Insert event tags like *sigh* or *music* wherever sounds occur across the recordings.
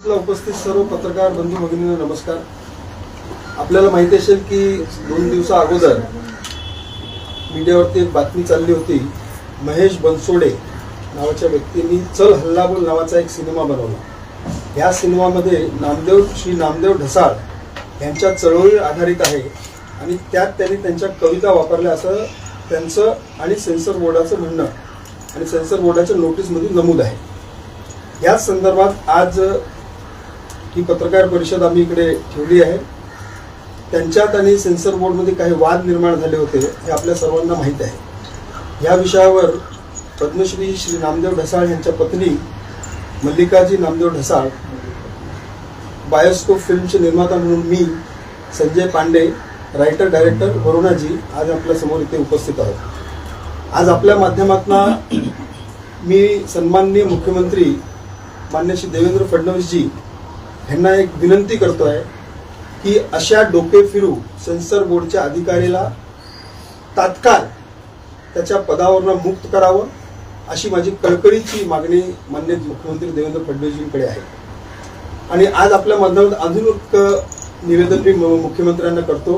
ला उपस्थित सर्व पत्रकार बंधू भगिनींना नमस्कार. आपल्याला माहिती असेल की दोन दिवसा अगोदर मीडियावरती एक बातमी चालली होती महेश बनसोडे नावाच्या व्यक्तींनी चल हल्लाबोल नावाचा एक सिनेमा बनवला. या सिनेमामध्ये नामदेव श्री नामदेव ढसाळ यांच्या चळवळीवर आधारित आहे आणि त्यात त्यांनी त्यांच्या कविता वापरल्या असं त्यांचं आणि सेन्सर बोर्डाचं म्हणणं आणि सेन्सर बोर्डाच्या नोटीसमध्ये नमूद आहे. याच संदर्भात आज ही पत्रकार परिषद आम्ही इकडे ठेवली आहे. त्यांच्यात आणि सेन्सर बोर्डमध्ये काही वाद निर्माण झाले होते हे आपल्या सर्वांना माहीत आहे. या विषयावर पद्मश्री श्री नामदेव ढसाळ यांच्या पत्नी मल्लिकाजी नामदेव ढसाळ बायोस्कोप फिल्मचे निर्माता म्हणून मी संजय पांडे रायटर डायरेक्टर वरुणाजी आज आपल्यासमोर इथे उपस्थित आहोत. आज आपल्या माध्यमातून मी सन्माननीय मुख्यमंत्री मान्य श्री देवेंद्र फडणवीसजी ह्यांना एक विनंती करतो आहे की अशा डोके फिरू सेन्सर बोर्डच्या अधिकारीला तात्काळ त्याच्या पदावरनं मुक्त करावं अशी माझी कळकळीची मागणी मान्य मुख्यमंत्री देवेंद्र फडणवीसजींकडे आहे. आणि आज आपल्या माध्यमात अजून एक निवेदन मी मुख्यमंत्र्यांना करतो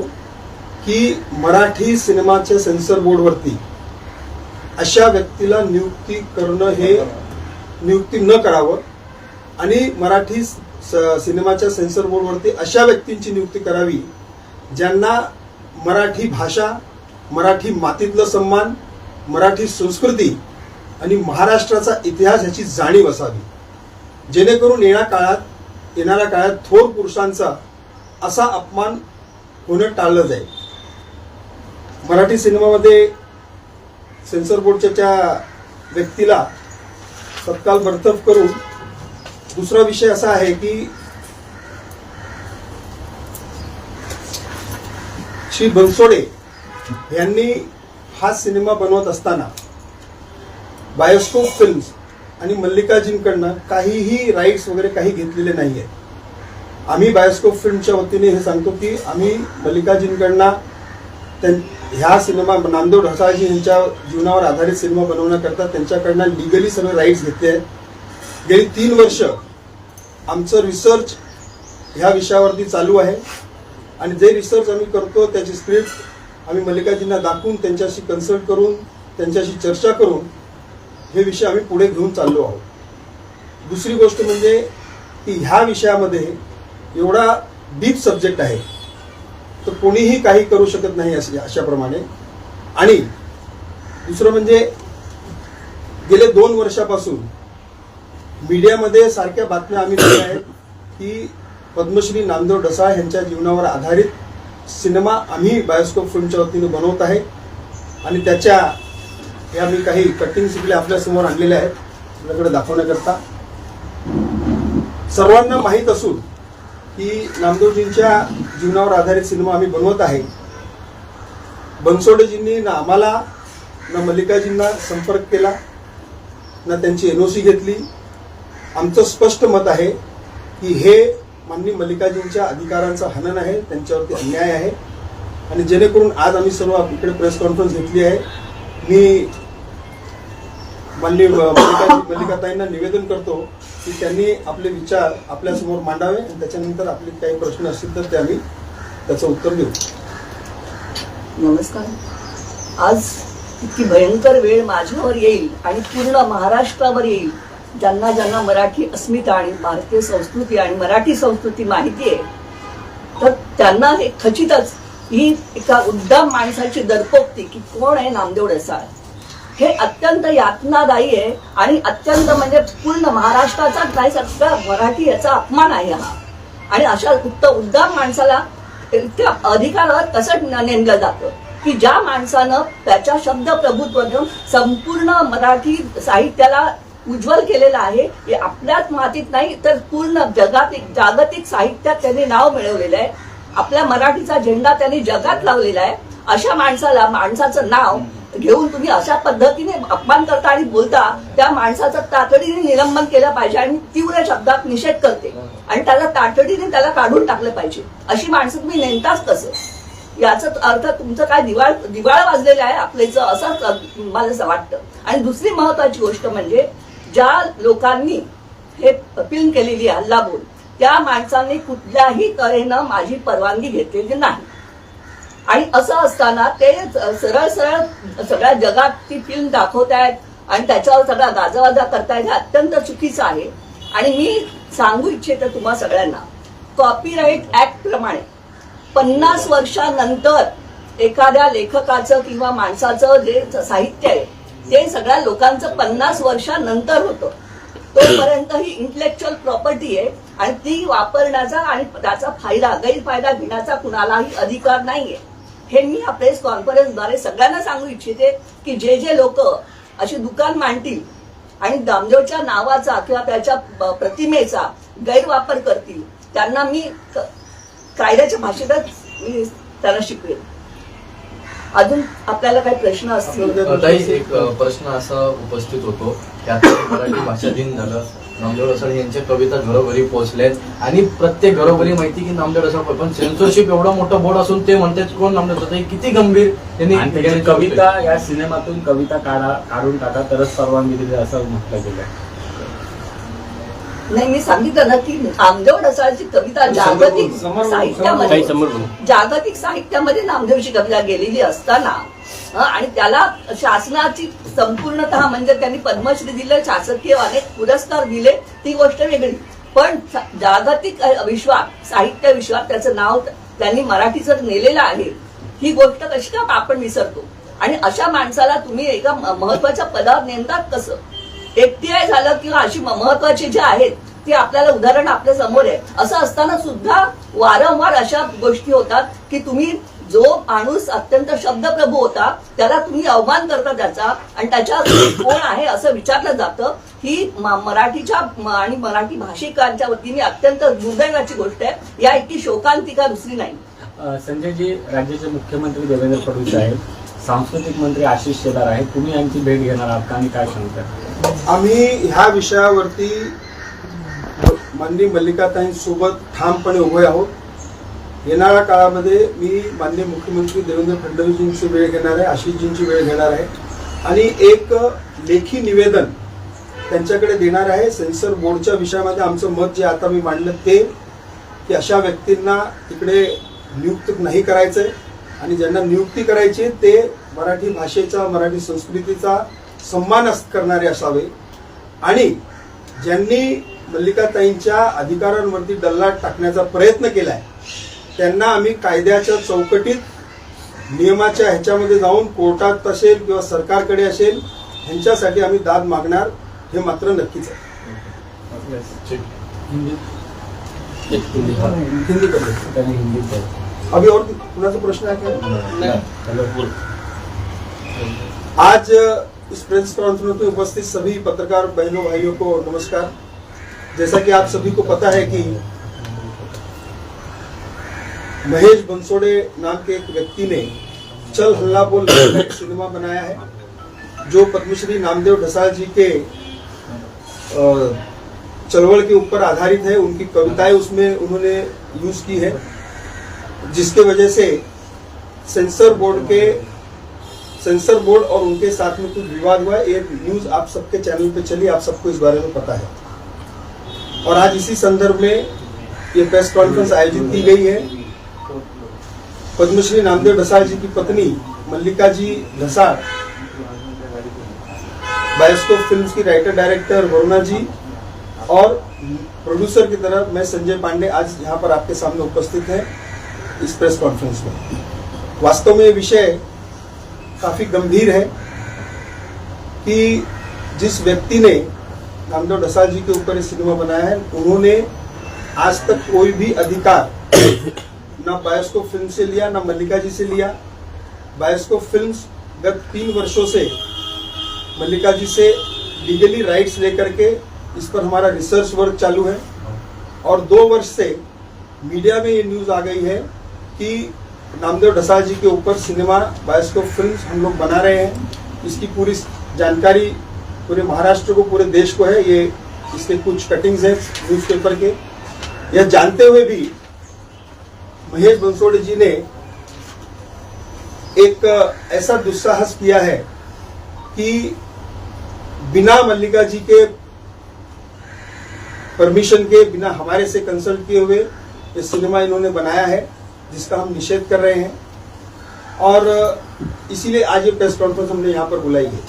की मराठी सिनेमाच्या सेन्सर बोर्डवरती अशा व्यक्तीला नियुक्ती करणं हे नियुक्ती न करावं आणि मराठी सिनेमाच्या सेन्सर बोर्डवरती अशा व्यक्तींची नियुक्ती करावी ज्यांना मराठी भाषा मराठी मातीतलं सन्मान मराठी संस्कृती आणि महाराष्ट्राचा इतिहास ह्याची जाणीव असावी. जेणेकरून येण्या काळात येणाऱ्या काळात थोर पुरुषांचा असा अपमान होणं टाळलं जाईल. मराठी सिनेमामध्ये सेन्सर बोर्डच्या त्या व्यक्तीला तत्काल बडतर्फ करून दुसरा विषय असा आहे की श्री बनसोडे यांनी हा सिनेमा बनवत असताना बायोस्कोप फिल्म्स आणि मल्लिकार्जुनकडनं काहीही राईट्स वगैरे काही घेतलेले नाही आहेत आम्ही बायोस्कोप फिल्मच्या वतीने हे सांगतो की आम्ही मल्लिकार्जुनकडनं त्यां- ह्या सिनेमा नामदेव ढसाळजी यांच्या जीवनावर आधारित सिनेमा बनवण्याकरता त्यांच्याकडनं लिगली सर्व राईट्स घेतले आहेत. गेली तीन वर्ष आमचं रिसर्च ह्या विषयावरती चालू आहे. आणि जे रिसर्च आम्ही करतो त्याची स्क्रिप्ट आम्ही मल्लिकाजींना दाखवून त्यांच्याशी कन्सल्ट करून त्यांच्याशी चर्चा करून हे विषय आम्ही पुढे घेऊन चाललो आहोत. दुसरी गोष्ट म्हणजे की ह्या विषयामध्ये एवढा डीप सब्जेक्ट आहे. तर कोणीही काही करू शकत नाही असे अशाप्रमाणे. आणि दुसरं म्हणजे गेले दोन वर्षापासून मीडियामध्ये सारख्या बातम्या आम्ही दिल्या आहेत की पद्मश्री नामदेव ढसाळ यांच्या जीवनावर आधारित सिनेमा आम्ही बायोस्कोप फिल्मच्या वतीने बनवत आहे. आणि त्याच्या या मी काही कटिंग इकडे आपल्यासमोर आणलेल्या आहेत. आपल्याकडे दाखवण्याकरता. सर्वांना माहीत असून की नामदेवजींच्या जीवनावर आधारित सिनेमा आम्ही बनवत आहे. बनसोडेजींनी ना आम्हाला ना मल्लिकाजींना संपर्क केला ना त्यांची एनओसी घेतली आमचं स्पष्ट मत आहे की हे माननीय मल्लिकाजींच्या अधिकारांचं हनन आहे त्यांच्यावरती अन्याय आहे. आणि जेणेकरून आज आम्ही सर्व इकडे प्रेस कॉन्फरन्स घेतली आहे. मी माननीय मल्लिका मल्लिकाताईंना निवेदन करतो की त्यांनी आपले विचार आपल्यासमोर मांडावे आणि त्याच्यानंतर आपले काही प्रश्न असतील तर ते आम्ही त्याचं उत्तर देऊ. नमस्कार. आज इतकी भयंकर वेळ माझ्यावर येईल आणि पूर्ण महाराष्ट्रावर येईल ज्यांना ज्यांना मराठी अस्मिता आणि भारतीय संस्कृती आणि मराठी संस्कृती माहिती आहे तर त्यांना हे खचितच ही एका उद्दाम माणसाची दडपोक्ती की कोण आहे नामदेव ढसाळ हे अत्यंत यातनादायी आहे आणि अत्यंत म्हणजे पूर्ण महाराष्ट्राचाच नाही सगळा मराठी याचा अपमान आहे हा. आणि अशा उत्त उद्दाम माणसाला त्या अधिकारावर कसं न- नेमलं जातं? की ज्या माणसानं त्याच्या शब्द प्रभुत्व घेऊन संपूर्ण मराठी साहित्याला उज्ज्वल केलेलं आहे हे आपल्याच मातीत नाही तर पूर्ण जगातिक जागतिक साहित्यात त्यांनी नाव मिळवलेलं आहे. आपल्या मराठीचा झेंडा त्यांनी जगात लावलेला आहे. अशा माणसाला माणसाचं नाव घेऊन तुम्ही अशा पद्धतीने अपमान करता आणि बोलता त्या माणसाचं तातडीने निलंबन केलं पाहिजे आणि तीव्र शब्दात निषेध करते. आणि त्याला तातडीने त्याला काढून टाकलं पाहिजे. अशी माणसं तुम्ही नेमताच कसं? याचा अर्थ तुमचं काय दिवाळ दिवाळ वाजलेलं आहे आपल्याचं असं मला असं वाटतं. आणि दुसरी महत्वाची गोष्ट म्हणजे ज्या लोकांनी हे फिल्म केलेली आहे हल्ला बोल त्या माणसाने कुठल्याही तऱ्हेनं माझी परवानगी घेतलेली नाही. आणि असं असताना ते सरळ सरळ सगळ्या जगात ती फिल्म दाखवत आहेत आणि त्याच्यावर सगळा गाजावाजा करतायत हे अत्यंत चुकीचं आहे. आणि मी सांगू इच्छिते तुम्हा सगळ्यांना कॉपीराईट ऍक्ट प्रमाणे पन्नास वर्षानंतर एखाद्या लेखकाचं किंवा माणसाचं जे साहित्य आहे ते सगळ्या लोकांचं पन्नास वर्षानंतर होतं. तोपर्यंत ही इंटेलेक्च्युअल प्रॉपर्टी आहे आणि ती वापरण्याचा आणि त्याचा फायदा गैरफायदा घेण्याचा कुणालाही अधिकार नाहीये. हे मी या प्रेस कॉन्फरन्सद्वारे सगळ्यांना सांगू इच्छिते की जे जे लोक अशी दुकान मांडतील आणि दामदेवच्या नावाचा किंवा त्याच्या प्रतिमेचा गैरवापर करतील त्यांना मी कायद्याच्या भाषेतच मी त्यांना शिकवेल अजून आपल्याला काही प्रश्न असतील? एक प्रश्न असा उपस्थित होतो. की आता मराठी भाषा दिन झालं. नामदेव रसाळ यांच्या कविता घरोघरी पोहोचल्यात. आणि प्रत्येक घरोघरी माहिती की नामदेव रसाळ पण सेन्सरशिप एवढा मोठा बोर्ड असून ते म्हणतात कोण नामदेव रसाळ? किती गंभीर त्यांनी कविता या सिनेमातून कविता काढा काढून टाका. तरच परवानगी दिली असं म्हटलं गेलं नाही मी सांगितलं ना की नामदेव ढसाळची कविता जागतिक साहित्यामध्ये जागतिक साहित्यामध्ये नामदेवची कविता गेलेली असताना आणि त्याला शासनाची संपूर्णतः म्हणजे त्यांनी पद्मश्री दिले शासकीय अनेक पुरस्कार दिले ती गोष्ट वेगळी. पण जागतिक विश्वात साहित्य विश्वात त्याचं नाव त्यांनी मराठीचं नेलेलं आहे. ही गोष्ट कशी का आपण विसरतो? आणि अशा माणसाला तुम्ही एका महत्त्वाच्या पदावर नेमतात कसं? एकटीआय झालं किंवा अशी महत्वाची जे आहेत ती आपल्याला उदाहरण आपल्यासमोर आहे. असं असताना सुद्धा वारंवार अशा गोष्टी होतात की तुम्ही जो माणूस अत्यंत शब्दप्रभू होता त्याला तुम्ही अवमान करता त्याचा आणि त्याच्या *coughs* कोण आहे असं विचारलं जातं ही मराठीच्या आणि मराठी भाषिकांच्या वतीने अत्यंत दुर्दैवाची गोष्ट आहे. या इतकी शोकांतिका दुसरी नाही. संजयजी राज्याचे मुख्यमंत्री देवेंद्र फडणवीस आहेत. सांस्कृतिक मंत्री आशिष शेलार आहेत. तुम्ही यांची भेट घेणार आहात का आणि काय सांगता आम्ही ह्या विषयावरती माननीय मल्लिकाताईंसोबत ठामपणे उभे आहोत. येणाऱ्या काळामध्ये मी माननीय मुख्यमंत्री देवेंद्र फडणवीसजींची वेळ घेणार आहे आशिषजींची वेळ घेणार आहे. आणि एक लेखी निवेदन त्यांच्याकडे देणार आहे. सेन्सर बोर्डच्या विषयामध्ये आमचं मत जे आता मी मांडलं ते की अशा व्यक्तींना तिकडे नियुक्त नाही करायचं आहे आणि ज्यांना नियुक्ती करायची ते मराठी भाषेचा मराठी संस्कृतीचा सन्मान अस- करणारे असावे आणि ज्यांनी मल्लिकाताईंच्या अधिकारांवरती डल्लाट टाकण्याचा प्रयत्न केलाय त्यांना आम्ही कायद्याच्या चौकटीत नियमाच्या ह्याच्यामध्ये जाऊन कोर्टात असेल किंवा सरकारकडे असेल ह्यांच्यासाठी आम्ही दाद मागणार हे मात्र नक्कीच आहे. हिंदी. अभी और कुणाचा प्रश्न आहे का. आज इस प्रेस कॉन्फ्रेंस में उपस्थित सभी पत्रकार, बहनों, भाइयों को नमस्कार। जैसा कि आप सभी को पता है कि महेश बंसोड़े नाम के एक व्यक्ति ने चल हल्ला बोल सिनेमा बनाया है, जो पद्मश्री नामदेव ढसाल जी के चलवल के ऊपर आधारित है। उनकी कविताएँ उसमें उन्होंने यूज़ की है, जिसके वजह से सेंसर बोर्ड के सेंसर बोर्ड और उनके साथ में कुछ विवाद हुआ है। ये न्यूज़ आप सबके चैनल पे चली, आप सबको इस बारे में पता है और आज इसी संदर्भ में ये प्रेस कॉन्फ्रेंस आयोजित की गई है पद्मश्री नामदेव ढसाल जी की पत्नी, मल्लिका जी ढसाल, बायोस्कोप फिल्म्स की राइटर, डायरेक्टर वरुणा जी और प्रोड्यूसर की तरफ़ मैं संजय पांडे आज यहाँ पर आपके सामने उपस्थित है इस प्रेस कॉन्फ्रेंस में वास्तव में ये विषय काफ़ी गंभीर है कि जिस व्यक्ति ने रामदेव ढसाल जी के ऊपर सिनेमा बनाया है, उन्होंने आज तक कोई भी अधिकार *coughs* न बायोस्कोप फ़िल्म से लिया, न मल्लिका जी से लिया। बायोस्कोप फिल्म्स गत तीन वर्षों से मल्लिका जी से लीगली राइट्स लेकर के इस पर हमारा रिसर्च वर्क चालू है। और दो वर्ष से मीडिया में ये न्यूज़ आ गई है कि नामदेव ढसाल जी के ऊपर सिनेमा, बायोस्कोप फ़िल्म हम लोग बना रहे हैं। इसकी पूरी जानकारी पूरे महाराष्ट्र को, पूरे देश को है। ये इसके कुछ कटिंग्स हैं न्यूज़पेपर के। यह जानते हुए भी महेश बंसोड़े जी ने एक ऐसा दुस्साहस किया है कि बिना मल्लिका जी के परमिशन के, बिना हमारे से कंसल्ट किए हुए ये सिनेमा इन्होंने बनाया है। जिसका हम निषेध कर रहे हैं। और इसीलिए आज ये प्रेस कॉन्फ्रेंस हमने यहाँ पर बुलाई है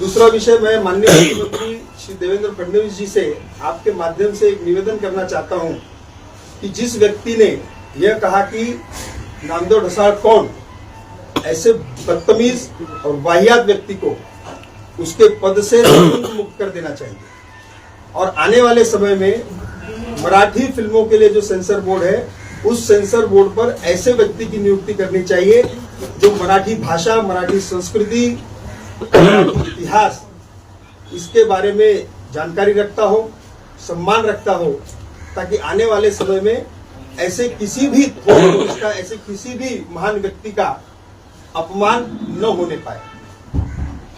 दूसरा विषय मैं माननीय *coughs* मुख्यमंत्री श्री देवेंद्र फडणवीस जी से आपके माध्यम से एक निवेदन करना चाहता हूँ कि जिस व्यक्ति ने यह कहा कि नामदेव ढसाल कौन ऐसे बदतमीज और वाहियात व्यक्ति को उसके पद से *coughs* मुक्त कर देना चाहिए। और आने वाले समय में मराठी फ़िल्मों के लिए जो सेंसर बोर्ड है उस सेंसर बोर्ड पर ऐसे व्यक्ति की नियुक्ति करनी चाहिए जो मराठी भाषा, मराठी संस्कृति इतिहास, इसके बारे में जानकारी रखता हो, सम्मान रखता हो, ताकि आने वाले समय में ऐसे किसी भी का ऐसे किसी भी महान व्यक्ति का अपमान न होने पाए।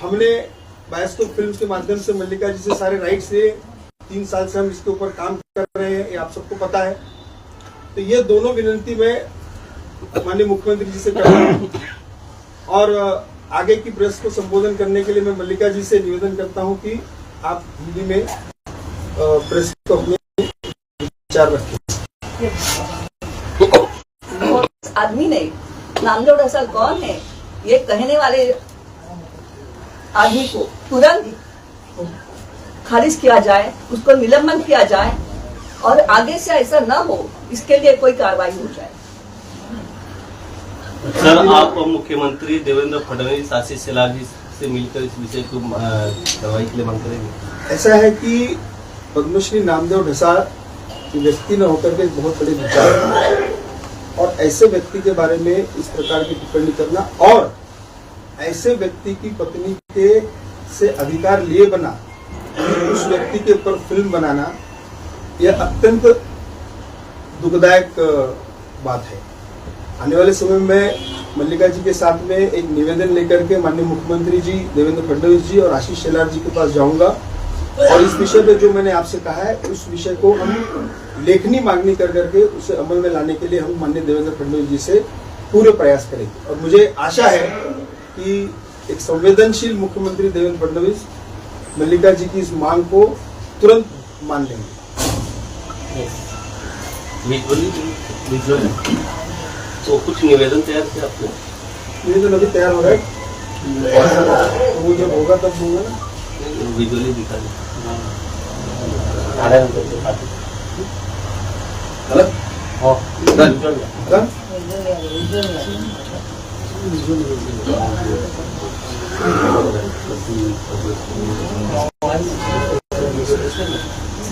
हमने बायस्कोप फ़िल्म के माध्यम से मल्लिका जी से सारे राइट्स लिए। तीन साल से हम इसके ऊपर काम कर रहे हैं, ये आप सबको पता है। तो ये दोनों विनंती मैं माननीय मुख्यमंत्री जी से कर हूँ। और आगे की प्रेस को संबोधन करने के लिए मैं मल्लिका जी से निवेदन करता हूँ कि आप हिंदी में प्रेस को अपने विचार रखें। आदमी ने नामदेव ढसाल कौन है? ये कहने वाले आदमी को तुरंत खारिज किया जाए, उसको निलंबन किया जाए और आगे से ऐसा न हो इसके लिए कोई कार्रवाई हो जाए। सर आप मुख्यमंत्री देवेंद्र फडणवीस आशीष शेलार जी से मिलकर इस विषय को कार्रवाई के लिए मांग करेंगे। ऐसा है कि पद्मश्री नामदेव ढसाल ये व्यक्ति न होकर के बहुत बड़े विचार और ऐसे व्यक्ति के बारे में इस प्रकार की टिप्पणी करना और ऐसे व्यक्ति की पत्नी के से अधिकार लिए बना उस व्यक्ति के ऊपर फ़िल्म बनाना यह अत्यंत दुखदायक बात है। आने वाले समय में मल्लिका जी के साथ में एक निवेदन लेकर के माननीय मुख्यमंत्री जी, देवेंद्र फडणवीस जी और आशीष शेलार जी के पास जाऊँगा। और इस विषय पे जो मैंने आपसे कहा है, उस विषय को हम लेखनी मांगनी कर करके उसे अमल में लाने के लिए हम माननीय देवेंद्र फडणवीस जी से पूरे प्रयास करेंगे। और मुझे आशा है कि एक संवेदनशील मुख्यमंत्री देवेंद्र फडणवीस मल्लिका जी की इस मांग को तुरंत मान लेंगे। विजुअली विजुअली तो कुछ निवेदन तैयार किया आपने निवेदन अभी तैयार हो रहा है तो वो जब होगा तब दूंगा ना विजुअली दिखा दें Done? झालं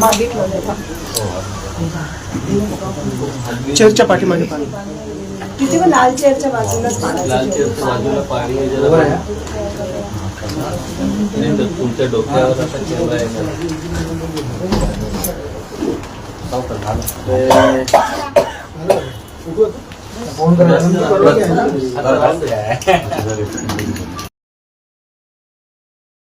मागितलं चर्चा पाठीमागे पाणी. तिथे पण लाल चेअरच्या बाजूलाच लाल. चेअरच्या बाजूला पाणी आहे जरा नाही तर तुमच्या डोक्यावर असा चेहरा. फोन. *laughs*